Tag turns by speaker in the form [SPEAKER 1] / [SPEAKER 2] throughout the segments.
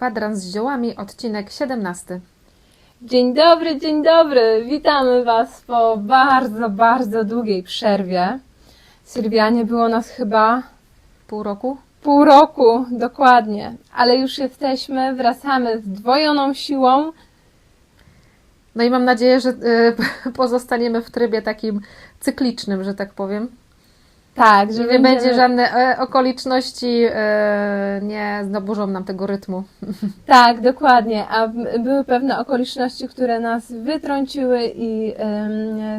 [SPEAKER 1] Kwadrans z ziołami, odcinek 17.
[SPEAKER 2] Dzień dobry, dzień dobry. Witamy Was po bardzo, bardzo długiej przerwie. Sylwia, nie było nas chyba
[SPEAKER 1] Pół roku?
[SPEAKER 2] pół roku, dokładnie. Ale już jesteśmy, wracamy z dwojoną siłą.
[SPEAKER 1] No i mam nadzieję, że y, pozostaniemy w trybie takim cyklicznym, że tak powiem.
[SPEAKER 2] Tak,
[SPEAKER 1] Że nie
[SPEAKER 2] będziemy-
[SPEAKER 1] będzie żadne e, okoliczności, e, nie zaburzą nam tego rytmu.
[SPEAKER 2] Tak, dokładnie. A były pewne okoliczności, które nas wytrąciły i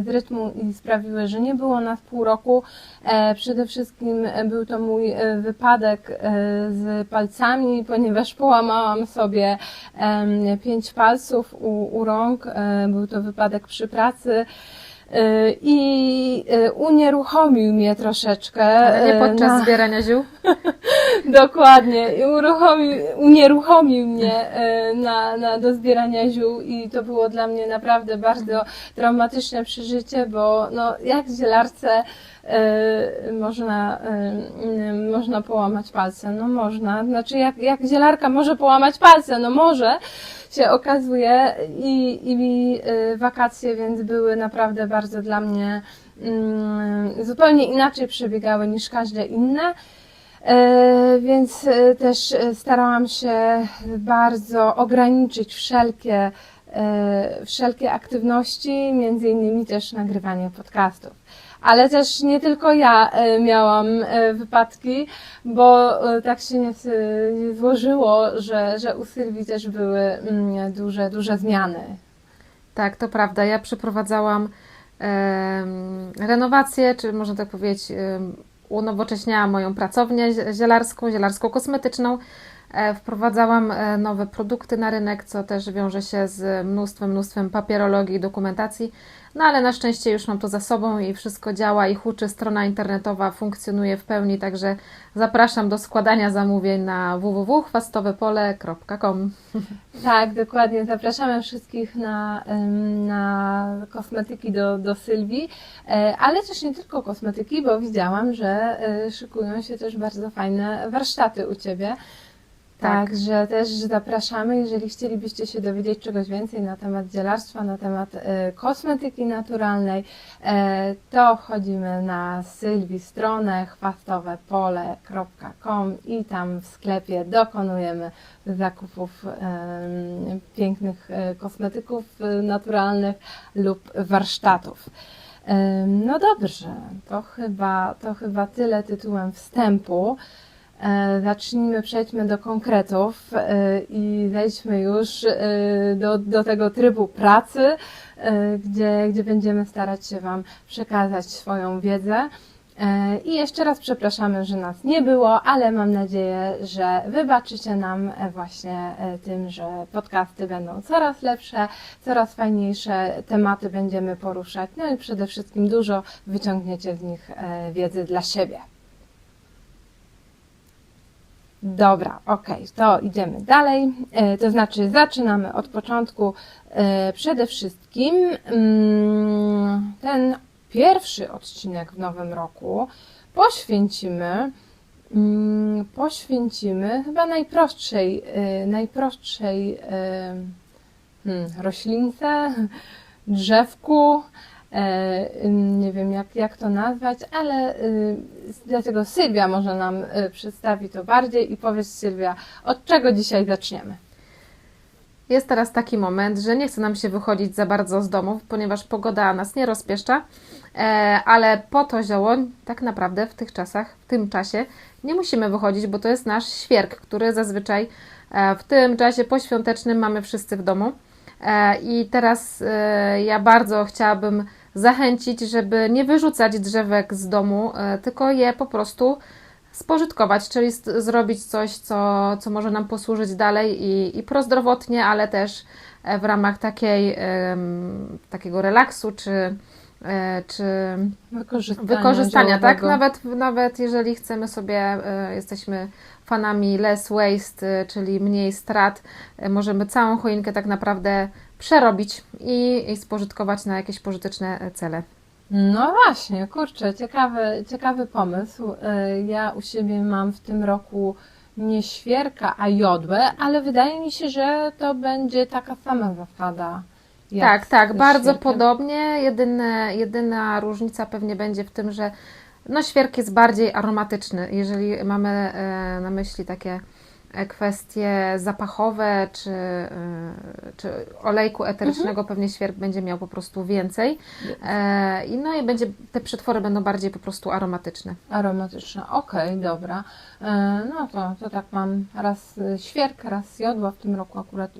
[SPEAKER 2] z rytmu i sprawiły, że nie było nas pół roku. E, przede wszystkim był to mój wypadek z palcami, ponieważ połamałam sobie pięć palców u, u rąk. Był to wypadek przy pracy. E, I e, unieruchomił mnie troszeczkę.
[SPEAKER 1] Ale nie
[SPEAKER 2] e,
[SPEAKER 1] podczas
[SPEAKER 2] na-
[SPEAKER 1] zbierania ziół.
[SPEAKER 2] Dokładnie. Uruchomił, unieruchomił mnie na, na, do zbierania ziół i to było dla mnie naprawdę bardzo traumatyczne przeżycie, bo no, jak w zielarce można, można połamać palce? No można. Znaczy jak, jak zielarka może połamać palce? No może się okazuje i, i wakacje więc były naprawdę bardzo dla mnie mm, zupełnie inaczej przebiegały niż każde inne. E, Więc e, też e, starałam się bardzo ograniczyć wszelkie, wszelkie aktywności, między innymi też nagrywanie podcastów. Ale też nie tylko ja miałam wypadki, bo tak się nie, złożyło, że, że u Sylwii też były mm, duże, duże zmiany.
[SPEAKER 1] Tak, to prawda. Ja przeprowadzałam renowację, czy można tak powiedzieć, em, unowocześniałam moją pracownię zie- zielarską, zielarską-kosmetyczną. E, Wprowadzałam e, nowe produkty na rynek, co też wiąże się z mnóstwem, mnóstwem papierologii i dokumentacji. No ale na szczęście już mam to za sobą i wszystko działa i huczy. Strona internetowa funkcjonuje w pełni, także zapraszam do składania zamówień na www.chwastowepole.com.
[SPEAKER 2] Tak, dokładnie. Zapraszamy wszystkich na, na kosmetyki do, do Sylwii, E, ale też nie tylko kosmetyki, bo widziałam, że szykują się też bardzo fajne warsztaty u Ciebie.
[SPEAKER 1] Tak.
[SPEAKER 2] Także też zapraszamy, jeżeli chcielibyście się dowiedzieć czegoś więcej na temat dzielarstwa, na temat e, kosmetyki naturalnej, e, to wchodzimy na Sylwii stronę chwastowepole.com i tam w sklepie dokonujemy zakupów em, pięknych e, kosmetyków e, naturalnych lub warsztatów. Em, No dobrze, to chyba, to chyba tyle tytułem wstępu. E, Zacznijmy, przejdźmy do konkretów e, i wejdźmy już e, do, do tego trybu pracy, gdzie, gdzie będziemy starać się Wam przekazać swoją wiedzę. I jeszcze raz przepraszamy, że nas nie było, ale mam nadzieję, że wybaczycie nam właśnie tym, że podcasty będą coraz lepsze, coraz fajniejsze tematy będziemy poruszać, no i przede wszystkim dużo wyciągniecie z nich wiedzy dla siebie. Dobra, okej, to idziemy dalej. E, To znaczy, zaczynamy od początku. E, Przede wszystkim mm, ten pierwszy odcinek w nowym roku poświęcimy, mm, poświęcimy chyba najprostszej, e, najprostszej hmm, roślince, drzewku. E, nie wiem jak, jak to nazwać, ale y, dlatego Sylwia może nam y, przedstawi to bardziej i powiedz Sylwia, od czego dzisiaj zaczniemy?
[SPEAKER 1] Jest teraz taki moment, że nie chce nam się wychodzić za bardzo z domu, ponieważ pogoda nas nie rozpieszcza, e, ale po to zioło tak naprawdę w tych czasach, w tym czasie nie musimy wychodzić, bo to jest nasz świerk, który zazwyczaj e, w tym czasie poświątecznym mamy wszyscy w domu. I teraz ja bardzo chciałabym zachęcić, żeby nie wyrzucać drzewek z domu, e, tylko je po prostu spożytkować, czyli zrobić coś, co, co może nam posłużyć dalej i, i prozdrowotnie, ale też e, w ramach takiej, em, takiego relaksu czy, e, czy
[SPEAKER 2] Wykorzystania,
[SPEAKER 1] wykorzystania, tak? Nawet, nawet jeżeli chcemy sobie, jesteśmy fanami less waste, czyli mniej strat, możemy całą choinkę tak naprawdę przerobić i, i spożytkować na jakieś pożyteczne e, cele.
[SPEAKER 2] No właśnie, kurczę, ciekawy, ciekawy pomysł. Y, Ja u siebie mam w tym roku nie świerka, a jodłę, ale wydaje mi się, że to będzie taka sama zasada.
[SPEAKER 1] Tak, tak, bardzo
[SPEAKER 2] świerkiem.
[SPEAKER 1] podobnie. Jedyne, jedyna różnica pewnie będzie w tym, że no, świerk jest bardziej aromatyczny. Jeżeli mamy e, na myśli takie e, kwestie zapachowe czy, e, czy olejku eterycznego, pewnie świerk będzie miał po prostu więcej. E, i no i będzie, te przetwory będą bardziej po prostu aromatyczne.
[SPEAKER 2] Aromatyczne, okej, dobra. E, No to, to tak mam raz świerk, raz jodła, w tym roku akurat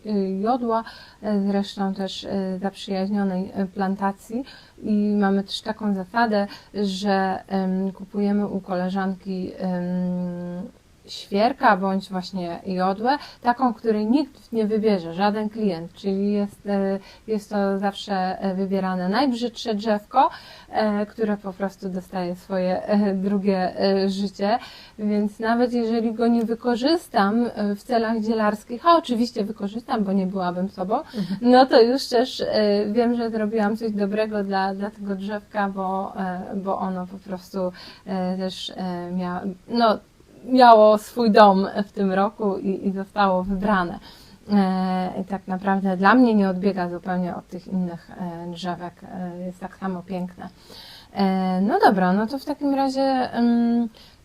[SPEAKER 2] jodła, e, zresztą też zaprzyjaźnionej plantacji i mamy też taką zasadę, że em, kupujemy u koleżanki świerka bądź właśnie jodłę, taką, której nikt nie wybierze, żaden klient, czyli jest, e, jest to zawsze e, wybierane najbrzydsze drzewko, e, które po prostu dostaje swoje drugie życie, więc nawet jeżeli go nie wykorzystam w celach dzielarskich, a oczywiście wykorzystam, bo nie byłabym sobą, no to już też wiem, że zrobiłam coś dobrego dla, dla tego drzewka, bo, bo ono po prostu też miało, no, miało swój dom w tym roku i, i zostało wybrane. E, I tak naprawdę dla mnie nie odbiega zupełnie od tych innych e, drzewek. E, Jest tak samo piękne. E, No dobra, no to w takim razie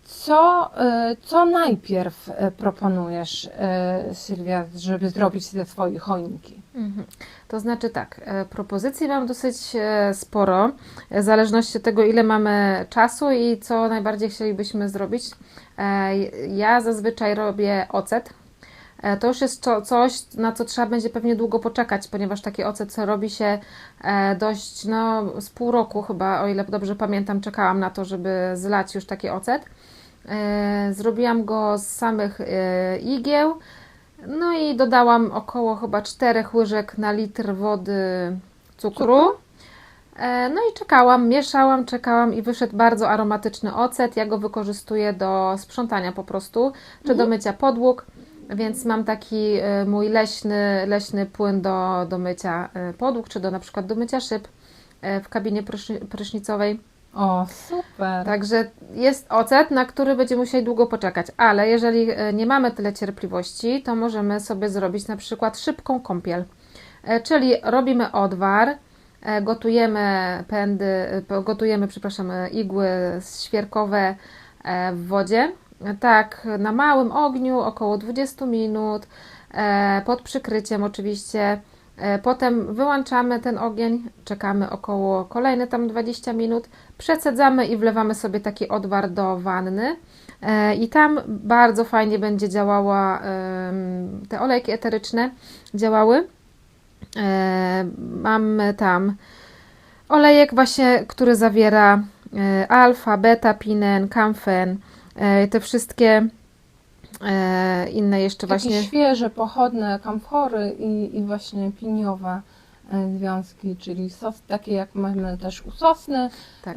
[SPEAKER 2] co, e, co najpierw e, proponujesz, e, Sylwia, żeby zrobić ze swojej choinki?
[SPEAKER 1] Mhm. To znaczy tak, e, propozycji mam dosyć e, sporo, e, w zależności od tego, ile mamy czasu i co najbardziej chcielibyśmy zrobić. E, Ja zazwyczaj robię ocet. E, To już jest co- coś, na co trzeba będzie pewnie długo poczekać, ponieważ taki ocet robi się e, dość, no, z pół roku chyba, o ile dobrze pamiętam, czekałam na to, żeby zlać już taki ocet. Zrobiłam go z samych igieł. No i dodałam około chyba 4 łyżek na litr wody cukru. E, No i czekałam, mieszałam, czekałam i wyszedł bardzo aromatyczny ocet. Ja go wykorzystuję do sprzątania po prostu, czy do mycia podłóg, więc mam taki e, mój leśny, leśny płyn do, do mycia e, podłóg, czy do na przykład do mycia szyb w kabinie pryszni- prysznicowej.
[SPEAKER 2] O, super.
[SPEAKER 1] Także jest ocet, na który będziemy musieli długo poczekać, ale jeżeli nie mamy tyle cierpliwości, to możemy sobie zrobić na przykład szybką kąpiel. Czyli robimy odwar, gotujemy pędy, e, gotujemy, przepraszam, e, igły świerkowe e, w wodzie. E, Tak, na małym ogniu, około 20 minut, e, pod przykryciem oczywiście. E, Potem wyłączamy ten ogień, czekamy około kolejne tam 20 minut, przecedzamy i wlewamy sobie taki odwar do wanny. E, I tam bardzo fajnie będzie działała, te olejki eteryczne działały. E, Mamy tam olejek właśnie, który zawiera e, alfa, beta, pinen, kamfen, e, te wszystkie inne jeszcze
[SPEAKER 2] Takie
[SPEAKER 1] właśnie.
[SPEAKER 2] świeże, pochodne kamfory i, i właśnie piniowe związki, czyli sos, takie jak mamy też u sosny.
[SPEAKER 1] Tak.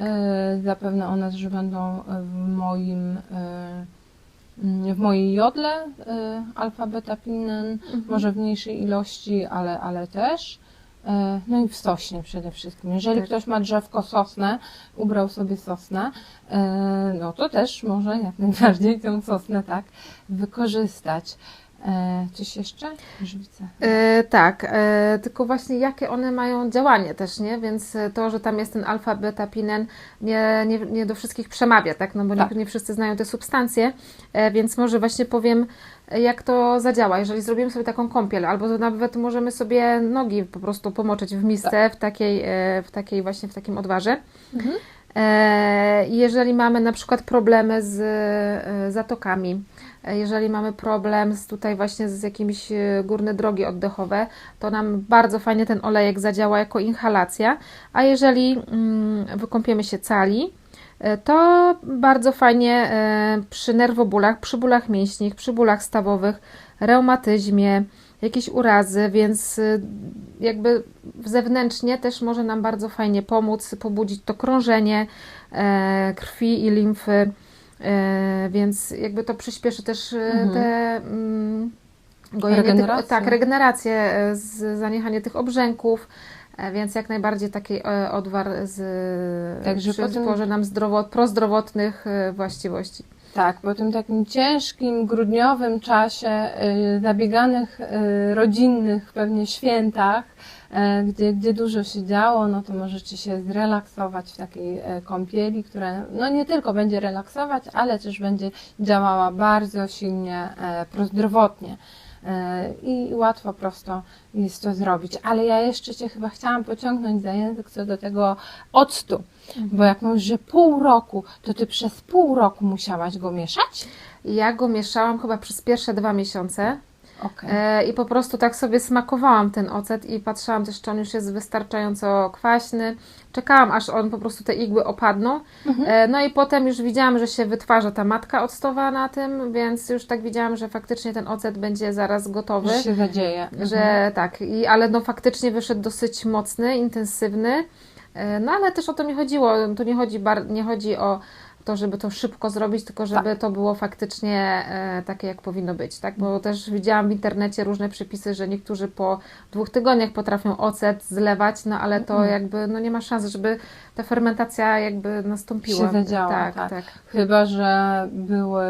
[SPEAKER 2] Zapewne one też będą w moim w mojej jodle e, alfa, beta, pinen,
[SPEAKER 1] Mhm.
[SPEAKER 2] może w mniejszej ilości, ale, ale też. E, No i w sośnie przede wszystkim. Jeżeli
[SPEAKER 1] Tak.
[SPEAKER 2] ktoś ma drzewko sosnę, ubrał sobie sosnę, e, no to też może jak najbardziej tę sosnę tak wykorzystać. E, Coś jeszcze? Żywice.
[SPEAKER 1] E, tak, e, tylko właśnie jakie one mają działanie też, nie? Więc to, że tam jest ten alfa, beta, pinen, nie, nie, nie do wszystkich przemawia, tak? No bo
[SPEAKER 2] Tak.
[SPEAKER 1] nie, nie wszyscy znają te substancje, e, więc może właśnie powiem, jak to zadziała. Jeżeli zrobimy sobie taką kąpiel, albo nawet możemy sobie nogi po prostu pomoczyć w misce, w takiej, w takiej właśnie w takim odwarze.
[SPEAKER 2] Mhm.
[SPEAKER 1] Jeżeli mamy na przykład problemy z zatokami, jeżeli mamy problem z tutaj właśnie z jakimiś e, górne drogi oddechowe, to nam bardzo fajnie ten olejek zadziała jako inhalacja, a jeżeli mm, wykąpiemy się cali, e, to bardzo fajnie e, przy nerwobólach, przy bólach mięśni, przy bólach stawowych, reumatyzmie, jakieś urazy, więc jakby zewnętrznie też może nam bardzo fajnie pomóc, pobudzić to krążenie e, krwi i limfy, e, więc jakby to przyspieszy też e,
[SPEAKER 2] Mhm.
[SPEAKER 1] te mm, gojenie
[SPEAKER 2] Regenerację.
[SPEAKER 1] Tych, tak, regenerację, e, z, zaniechanie tych obrzęków, e, więc jak najbardziej taki e, odwar z,
[SPEAKER 2] Także potem-
[SPEAKER 1] nam zdrowo, prozdrowotnych e, właściwości.
[SPEAKER 2] Tak, po tym takim ciężkim, grudniowym czasie, y, zabieganych, y, rodzinnych pewnie świętach, e, gdzie, gdzie dużo się działo, no to możecie się zrelaksować w takiej e, kąpieli, która no nie tylko będzie relaksować, ale też będzie działała bardzo silnie e, prozdrowotnie. E, I łatwo, prosto jest to zrobić. Ale ja jeszcze Cię chyba chciałam pociągnąć za język co do tego octu. Bo jak mówisz, że pół roku, to Ty przez pół roku musiałaś go mieszać?
[SPEAKER 1] Ja go mieszałam chyba przez pierwsze dwa miesiące.
[SPEAKER 2] Okej.
[SPEAKER 1] E, I po prostu tak sobie smakowałam ten ocet i patrzyłam też, czy on już jest wystarczająco kwaśny. Czekałam, aż on po prostu te igły opadną. E, no i potem już widziałam, że się wytwarza ta matka octowa na tym, więc już tak widziałam, że faktycznie ten ocet będzie zaraz gotowy.
[SPEAKER 2] Że się zadzieje.
[SPEAKER 1] Że tak, i, ale no faktycznie wyszedł dosyć mocny, intensywny. E, No ale też o to mi chodziło. Tu nie chodzi, bar- nie chodzi o to, żeby to szybko zrobić, tylko żeby to było faktycznie e, takie, jak powinno być, tak? Bo też widziałam w internecie różne przepisy, że niektórzy po dwóch tygodniach potrafią ocet zlewać, no ale to jakby no nie ma szans, żeby ta fermentacja jakby nastąpiła.
[SPEAKER 2] Się zadziała,
[SPEAKER 1] tak,
[SPEAKER 2] tak.
[SPEAKER 1] tak.
[SPEAKER 2] Chyba, że były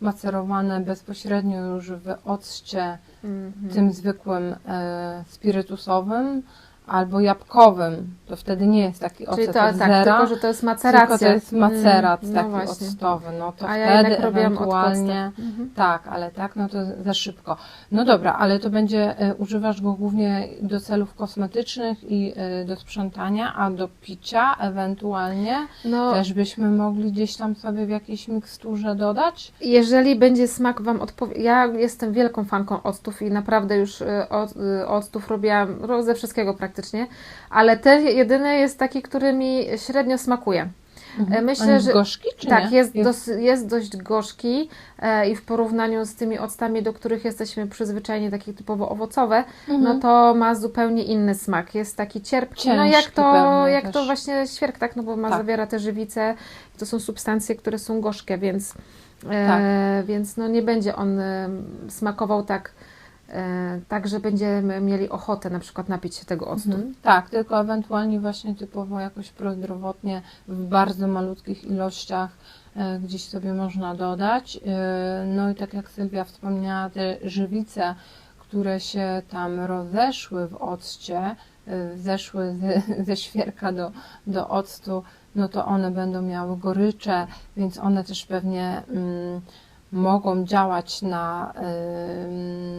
[SPEAKER 2] macerowane bezpośrednio już w occie
[SPEAKER 1] Mhm.
[SPEAKER 2] tym zwykłym e, spirytusowym albo jabłkowym. To wtedy nie jest taki ocet
[SPEAKER 1] Czyli to,
[SPEAKER 2] od
[SPEAKER 1] tak,
[SPEAKER 2] zera.
[SPEAKER 1] tylko że to jest maceracja.
[SPEAKER 2] Tylko to jest macerat
[SPEAKER 1] Mm,
[SPEAKER 2] taki
[SPEAKER 1] no właśnie.
[SPEAKER 2] octowy, no to
[SPEAKER 1] A ja
[SPEAKER 2] wtedy
[SPEAKER 1] jednak
[SPEAKER 2] ewentualnie.
[SPEAKER 1] Mhm.
[SPEAKER 2] tak, ale tak, no to za szybko. No dobra, ale to będzie, e, używasz go głównie do celów kosmetycznych i e, do sprzątania, a do picia ewentualnie
[SPEAKER 1] No,
[SPEAKER 2] też byśmy mogli gdzieś tam sobie w jakiejś miksturze dodać?
[SPEAKER 1] Jeżeli będzie smak Wam odpowiadał, ja jestem wielką fanką octów i naprawdę już y, od- octów robiłam ro- ze wszystkiego praktycznie, ale ten jedyny jest taki, który mi średnio smakuje. E,
[SPEAKER 2] On
[SPEAKER 1] Myślę,
[SPEAKER 2] jest
[SPEAKER 1] że
[SPEAKER 2] gorzki, czy
[SPEAKER 1] tak,
[SPEAKER 2] nie?
[SPEAKER 1] jest, dos, jest dość gorzki e, i w porównaniu z tymi octami, do których jesteśmy przyzwyczajeni, takie typowo owocowe,
[SPEAKER 2] Mhm.
[SPEAKER 1] no to ma zupełnie inny smak. Jest taki cierpki, no jak
[SPEAKER 2] Ciężki
[SPEAKER 1] to,
[SPEAKER 2] pewnie
[SPEAKER 1] jak
[SPEAKER 2] też.
[SPEAKER 1] to właśnie świerk, tak, no bo ma
[SPEAKER 2] Tak.
[SPEAKER 1] zawiera te żywice, to są substancje, które są gorzkie, więc, e,
[SPEAKER 2] Tak.
[SPEAKER 1] więc no nie będzie on smakował tak, tak, że będziemy mieli ochotę na przykład napić się tego octu.
[SPEAKER 2] Mhm. Tak, tylko ewentualnie właśnie typowo jakoś prozdrowotnie w bardzo malutkich ilościach e, gdzieś sobie można dodać. E, no i tak jak Sylwia wspomniała, te żywice, które się tam rozeszły w occie, e, zeszły ze, ze świerka do, do octu, no to one będą miały gorycze, więc one też pewnie mm, mogą działać na,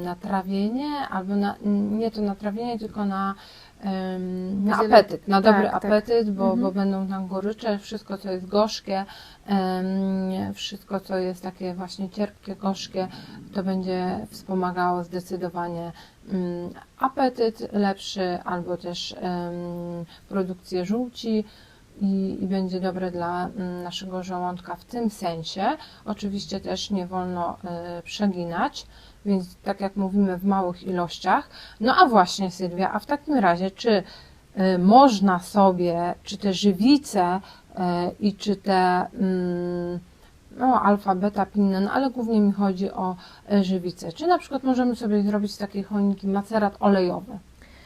[SPEAKER 2] na trawienie, albo na, nie to na trawienie, tylko na, na apetyt, na dobry
[SPEAKER 1] tak, tak.
[SPEAKER 2] apetyt, bo,
[SPEAKER 1] Mhm.
[SPEAKER 2] bo będą tam gorycze, wszystko co jest gorzkie, wszystko co jest takie właśnie cierpkie, gorzkie, to będzie wspomagało zdecydowanie apetyt lepszy, albo też produkcję żółci, i, i będzie dobre dla mm, naszego żołądka w tym sensie. Oczywiście też nie wolno y, przeginać, więc tak jak mówimy w małych ilościach. No a właśnie Sylwia, a w takim razie czy y, można sobie, czy te żywice y, i czy te mm, no, alfa, beta, pinnen, ale głównie mi chodzi o żywice. Czy na przykład możemy sobie zrobić z takiej choinki macerat olejowy?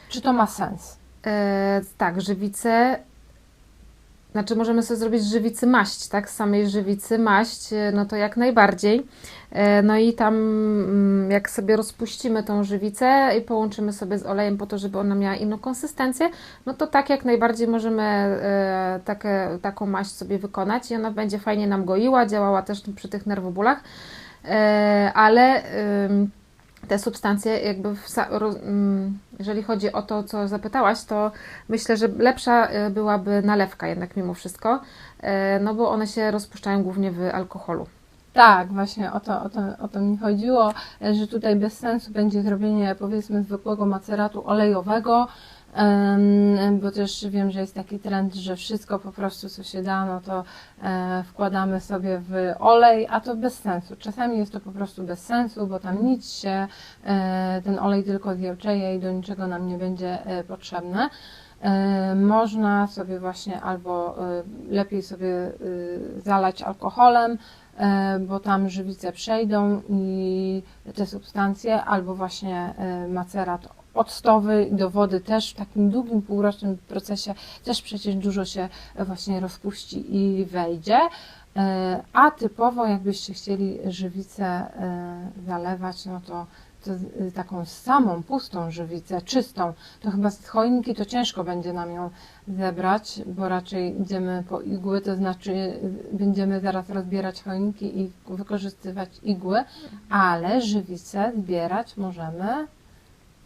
[SPEAKER 2] Czy to ma sens?
[SPEAKER 1] E, tak, żywice. Znaczy, możemy sobie zrobić z żywicy maść, tak? Z samej żywicy maść, e, no to jak najbardziej. E, No i tam, mm, jak sobie rozpuścimy tą żywicę i połączymy sobie z olejem po to, żeby ona miała inną konsystencję, no to tak jak najbardziej możemy e, takie, taką maść sobie wykonać i ona będzie fajnie nam goiła, działała też przy tych nerwobólach, ale. Te substancje, jakby, w, mm, jeżeli chodzi o to, co zapytałaś, to myślę, że lepsza e, byłaby nalewka jednak mimo wszystko, e, no bo one się rozpuszczają głównie w alkoholu.
[SPEAKER 2] Tak, właśnie o to, o, to, o to mi chodziło, e, że tutaj bez sensu będzie zrobienie powiedzmy zwykłego maceratu olejowego, bo też wiem, że jest taki trend, że wszystko po prostu co się da, no to e, wkładamy sobie w olej, a to bez sensu. Czasami jest to po prostu bez sensu, bo tam nic się, e, ten olej tylko zjełczeje i do niczego nam nie będzie e, potrzebne. Można sobie właśnie albo lepiej sobie zalać alkoholem, bo tam żywice przejdą i te substancje, albo właśnie macerat octowy do wody też w takim długim półrocznym procesie też przecież dużo się właśnie rozpuści i wejdzie. E, A typowo, jakbyście chcieli żywicę e, zalewać, no to, taką samą, pustą żywicę, czystą, to chyba z choinki to ciężko będzie nam ją zebrać, bo raczej idziemy po igły, to znaczy będziemy zaraz rozbierać choinki i wykorzystywać igły, ale żywicę zbierać możemy.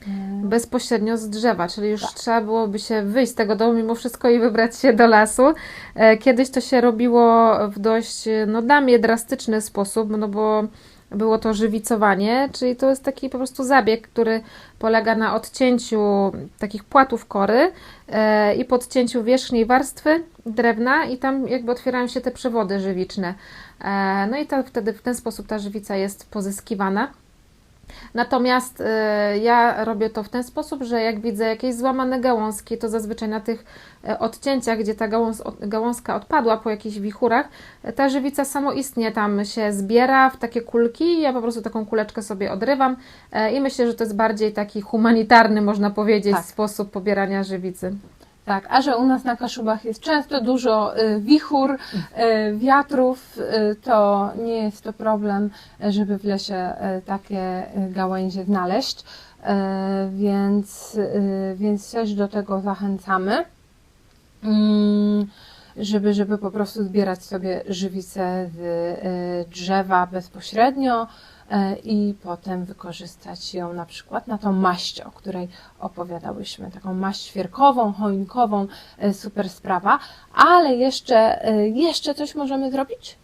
[SPEAKER 2] E,
[SPEAKER 1] bezpośrednio z drzewa, czyli już
[SPEAKER 2] Tak.
[SPEAKER 1] trzeba byłoby się wyjść z tego domu mimo wszystko i wybrać się do lasu. E, Kiedyś to się robiło w dość, e, no dla mnie, drastyczny sposób, no bo było to żywicowanie, czyli to jest taki po prostu zabieg, który polega na odcięciu takich płatów kory e, i podcięciu wierzchniej warstwy drewna i tam jakby otwierają się te przewody żywiczne. No i to wtedy w ten sposób ta żywica jest pozyskiwana. Natomiast e, ja robię to w ten sposób, że jak widzę jakieś złamane gałązki, to zazwyczaj na tych e, odcięciach, gdzie ta gałąz, gałązka odpadła po jakichś wichurach, e, ta żywica samoistnie tam się zbiera w takie kulki. Ja po prostu taką kuleczkę sobie odrywam e, i myślę, że to jest bardziej taki humanitarny, można powiedzieć,
[SPEAKER 2] Tak.
[SPEAKER 1] sposób pobierania żywicy.
[SPEAKER 2] Tak, a że u nas na Kaszubach jest często dużo y, wichur, y, wiatrów, y, to nie jest to problem, żeby w lesie takie gałęzie znaleźć, więc, więc też do tego zachęcamy, mm, żeby, żeby po prostu zbierać sobie żywicę z drzewa bezpośrednio i potem wykorzystać ją na przykład na tą maść, o której opowiadałyśmy, taką maść świerkową, choinkową, y, super sprawa, ale jeszcze, y, jeszcze coś możemy zrobić?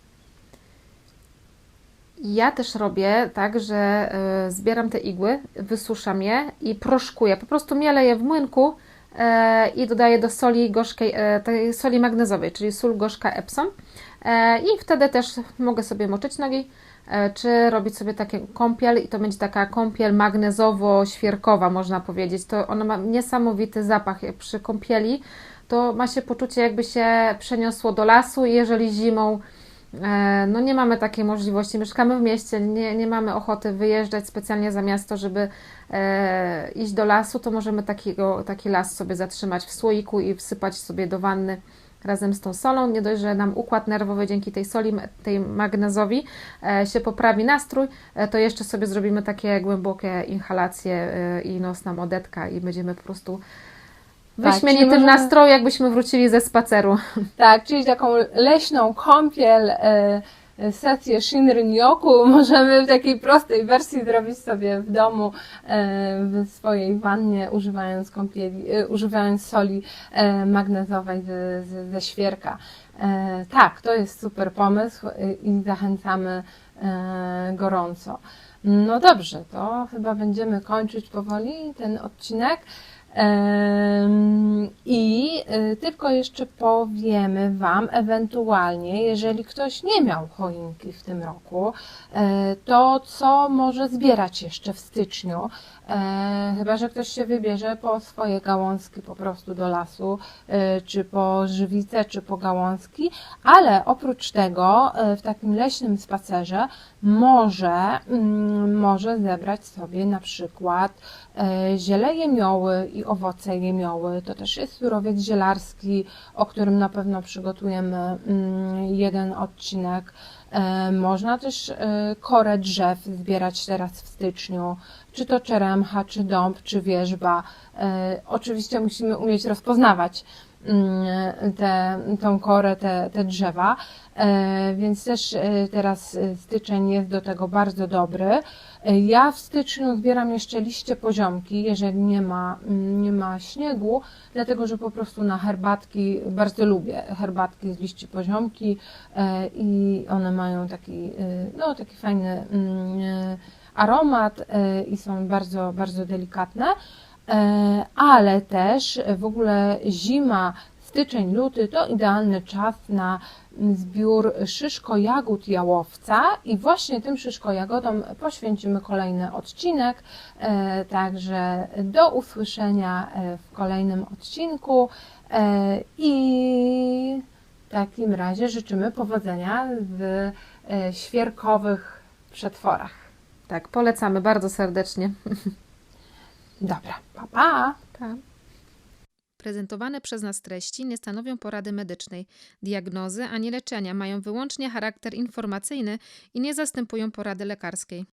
[SPEAKER 1] Ja też robię tak, że zbieram te igły, wysuszam je i proszkuję. Po prostu mielę je w młynku e, i dodaję do soli gorzkiej, e, tej soli magnezowej, czyli sól gorzka Epsom. E, I wtedy też mogę sobie moczyć nogi, e, czy robić sobie takie kąpiel i to będzie taka kąpiel magnezowo-świerkowa, można powiedzieć. To ona ma niesamowity zapach. Przy kąpieli to ma się poczucie, jakby się przeniosło do lasu i jeżeli zimą E, No nie mamy takiej możliwości. Mieszkamy w mieście, nie, nie mamy ochoty wyjeżdżać specjalnie za miasto, żeby e, iść do lasu, to możemy takiego, taki las sobie zatrzymać w słoiku i wsypać sobie do wanny razem z tą solą. Nie dość, że nam układ nerwowy dzięki tej soli, tej magnezowi e, się poprawi nastrój, e, to jeszcze sobie zrobimy takie głębokie inhalacje e, i nos nam odetka i będziemy po prostu w
[SPEAKER 2] Tak, możemy-
[SPEAKER 1] nastroju, jakbyśmy wrócili ze spaceru.
[SPEAKER 2] Tak, czyli taką leśną kąpiel, sesję Shinrin-yoku możemy w takiej prostej wersji zrobić sobie w domu e, w swojej wannie, używając kąpieli, e, używając soli e, magnezowej ze, ze, świerka. Tak, to jest super pomysł i zachęcamy gorąco. No dobrze, to chyba będziemy kończyć powoli ten odcinek. I y, tylko jeszcze powiemy Wam, ewentualnie, jeżeli ktoś nie miał choinki w tym roku, e, to co może zbierać jeszcze w styczniu. E, Chyba, że ktoś się wybierze po swoje gałązki po prostu do lasu, e, czy po żywicę, czy po gałązki, ale oprócz tego w takim leśnym spacerze może, mm, może zebrać sobie na przykład ziele jemioły i owoce jemioły. To też jest surowiec zielarski, o którym na pewno przygotujemy mm, jeden odcinek. E, Można też e, korę drzew zbierać teraz w styczniu, czy to czeremcha, czy dąb, czy wierzba. E, Oczywiście musimy umieć rozpoznawać te, tą korę, te, te drzewa, E, więc też e, teraz styczeń jest do tego bardzo dobry. E, Ja w styczniu zbieram jeszcze liście poziomki, jeżeli nie ma, mm, nie ma śniegu, dlatego że po prostu na herbatki bardzo lubię herbatki z liści poziomki i one mają taki, no, taki fajny mm, aromat i są bardzo, bardzo delikatne. E, Ale też w ogóle zima, styczeń, luty to idealny czas na zbiór szyszko-jagód jałowca i właśnie tym szyszko-jagodom poświęcimy kolejny odcinek. E, Także do usłyszenia e, w kolejnym odcinku i w takim razie życzymy powodzenia w świerkowych przetworach.
[SPEAKER 1] Tak, polecamy bardzo serdecznie.
[SPEAKER 2] Dobra, pa pa!
[SPEAKER 1] Pa. Prezentowane przez nas treści nie stanowią porady medycznej, diagnozy ani leczenia, mają wyłącznie charakter informacyjny i nie zastępują porady lekarskiej.